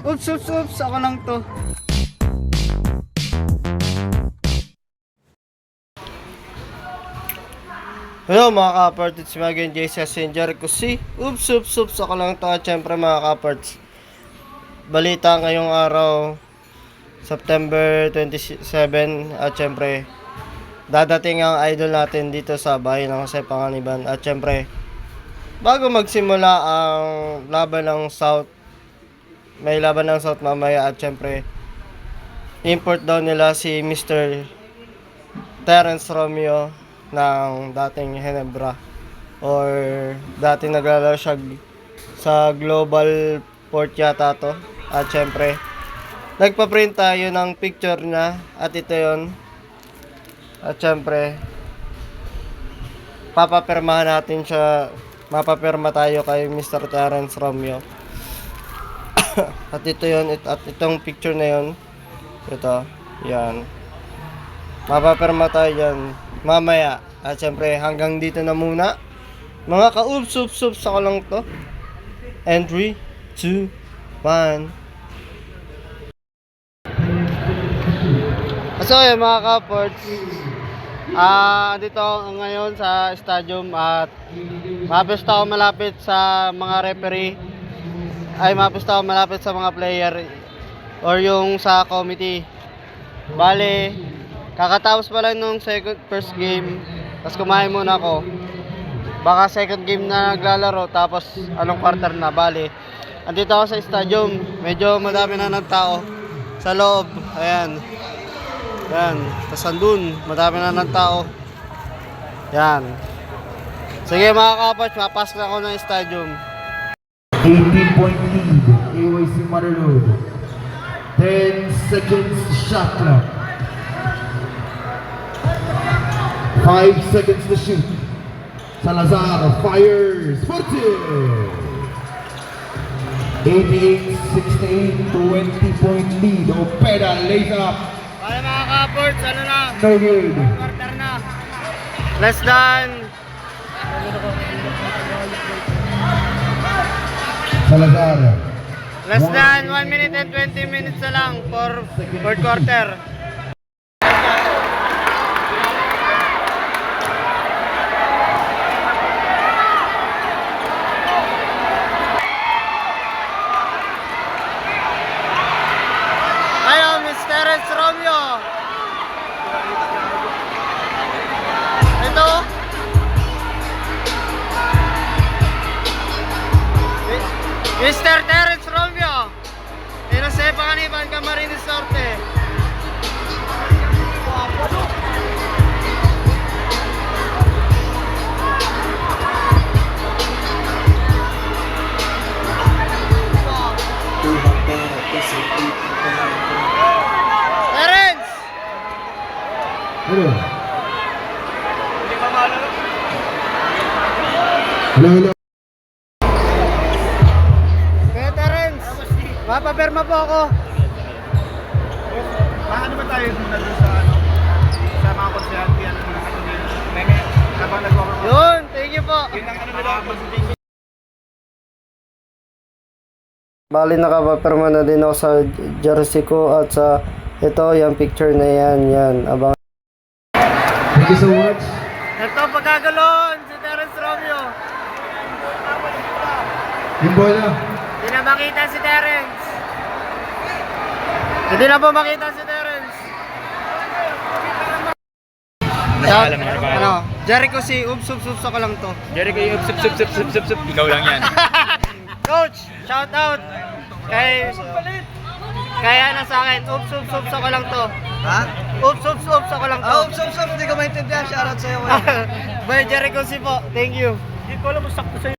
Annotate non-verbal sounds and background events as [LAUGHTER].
Oops, oops, oops. Ako lang to. Hello mga kaparts, it's me again, JC Messenger ko si Oops, oops, oops, ako lang to. At syempre mga kaparts. Balita ngayong araw September 27 at syempre Dadating ang idol natin dito sa bahay ng Jose Panganiban. At syempre Bago magsimula ang laban ng South May laban ng South mamaya at syempre Import daw nila si Mr. Terence Romeo ng dating Henebra or dating naglalaro siya sa Global Port yata to at syempre nagpa-print tayo ng picture niya at ito yon at syempre papapirmahan natin siya mapapirma tayo kay Mr. Terence Romeo [LAUGHS] at ito yon at itong picture na yon ito yan Mapapirma tayo dyan mamaya. At syempre, hanggang dito na muna. Mga ka-ups-ups-ups ako lang to. And 3, 2, 1. So, yun mga ka-ports. Ah, dito ako ngayon sa stadium at mapista ako malapit sa mga referee. Ay, mapista ako malapit sa mga player or yung sa committee. Bale, kakatapos pa lang nung second first game, tapos kumain muna ako. Baka second game na naglalaro, tapos anong quarter na, bali. Andito ako sa stadium, medyo madami na ng tao sa loob. Ayan. Yan. Tapos andun, madami na ng tao. Yan. Sige mga kapatid, mapasok ako ng stadium. 18 point lead, AYC Marilud. 10 seconds shot clock. 5 seconds to shoot. Salazar fires. Fuerte. 88-68, 20 point lead. Opera lays up. Bale mga kapatid, ano na? No good. Quarter na. Less than Salazar. Less than 1 minute and 20 minutes na lang for third quarter. Mr. Terence Romeo. Inasepa kaniban Camarines Norte. Terence! Hello. Hello, hello. Mapapirma po ako. Paano ba tayo muna doon sa ano? Sa mga konsyante ano na nila? Meme, habang nagwawag Yun, thank you po. yun ang ano nila, consultation. Bali nakapapirma na din ako sa jersey ko at sa ito, yung picture na yan, yan. Abang. Thank you so much. Ito, pagkagalon, si Terence Romeo. Yung bola. Na makita si Terence. Hindi na po makita si Terence. Nagpaalam na, nagpaalam. Ano? Jericho si Ups Ups Ups ako lang to. Jerry kayo, sup sup sup sup sup sup. Ikaw lang yan. Coach, shout out kay kay ano sa akin, Ups Ups Ups ako lang to. Ha? Ups Ups Ups ako lang to. Ah, ups, ups, ups, hindi ko maintindihan. Shoutout sa'yo. Boy Jericho si po. Thank you. Hindi ko alam, sakto sa'yo.